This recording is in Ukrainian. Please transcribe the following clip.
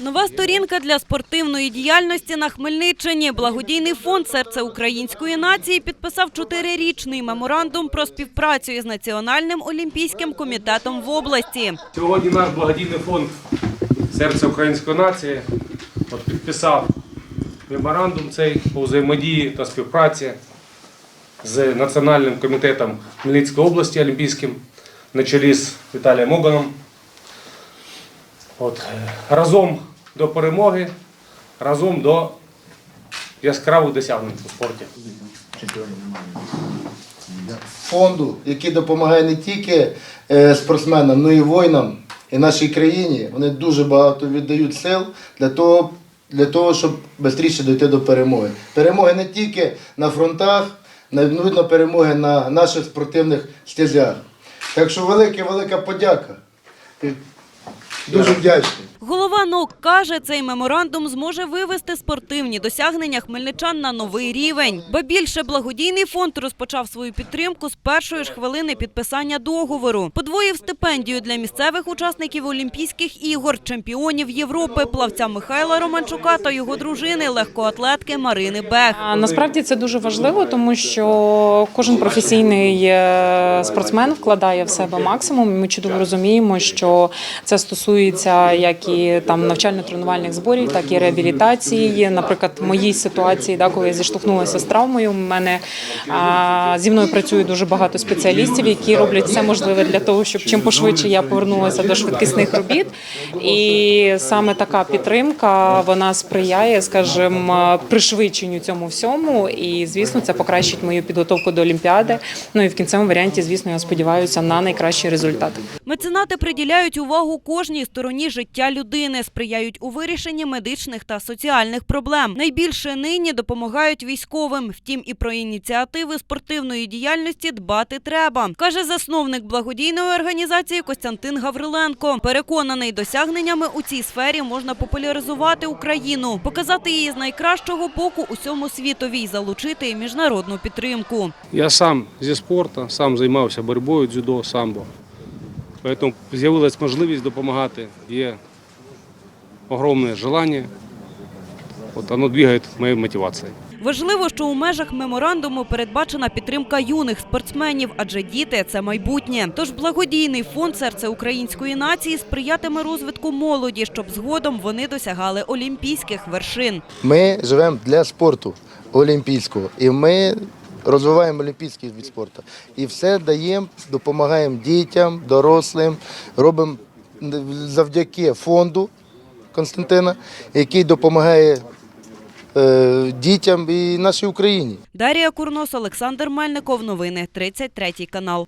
Нова сторінка для спортивної діяльності на Хмельниччині. Благодійний фонд Серце української нації підписав чотирирічний меморандум про співпрацю із Національним олімпійським комітетом в області. Сьогодні наш благодійний фонд Серце української нації підписав меморандум цей по взаємодії та співпраці з Національним комітетом Хмельницької області Олімпійським на чолі з Віталієм Оганом. Е, разом до перемоги, разом до яскравих досягнень у спорті. фонду, який допомагає не тільки е, спортсменам, але й воїнам і нашій країні. Вони дуже багато віддають сил для того, для того щоб швидше дійти до перемоги. Перемоги не тільки на фронтах, на ну, перемоги на наших спортивних стезях. Так що велика, велика подяка. Дуже вдячний. Голова НОК каже, цей меморандум зможе вивести спортивні досягнення хмельничан на новий рівень. Ба більше благодійний фонд розпочав свою підтримку з першої ж хвилини підписання договору. Подвоїв стипендію для місцевих учасників Олімпійських ігор, чемпіонів Європи, плавця Михайла Романчука та його дружини, легкоатлетки Марини Бех. Насправді це дуже важливо, тому що кожен професійний е, спортсмен вкладає в себе максимум. Ми чудово розуміємо, що це стосується як і там навчально-тренувальних зборів, так і реабілітації. Наприклад, в моїй ситуації, да, коли я зіштовхнулася з травмою, у мене а, зі мною працює дуже багато спеціалістів, які роблять все можливе для того, щоб чим пошвидше я повернулася до швидкісних робіт. І саме така підтримка вона сприяє, скажімо, пришвидшенню цьому всьому. І звісно, це покращить мою підготовку до Олімпіади. Ну і в кінцевому варіанті, звісно, я сподіваюся на найкращий результат. Меценати приділяють увагу кожній стороні життя людини, сприяють у вирішенні медичних та соціальних проблем. Найбільше нині допомагають військовим. Втім, і про ініціативи спортивної діяльності дбати треба, каже засновник благодійної організації Костянтин Гавриленко. Переконаний, досягненнями у цій сфері можна популяризувати Україну, показати її з найкращого боку усьому світові й залучити міжнародну підтримку. Я сам зі спорту, сам займався боротьбою, дзюдо, самбо. Тому з'явилась можливість допомагати. Є огромне желання. От воно двигає моєю мотивацією. Важливо, що у межах меморандуму передбачена підтримка юних спортсменів, адже діти це майбутнє. Тож благодійний фонд серце української нації сприятиме розвитку молоді, щоб згодом вони досягали олімпійських вершин. Ми живемо для спорту олімпійського. І ми розвиваємо олімпійський від спорту. І все даємо, допомагаємо дітям, дорослим, робимо завдяки фонду Константина, який допомагає е, дітям і нашій Україні. Дарія Курнос, Олександр Мельников. Новини 33 канал.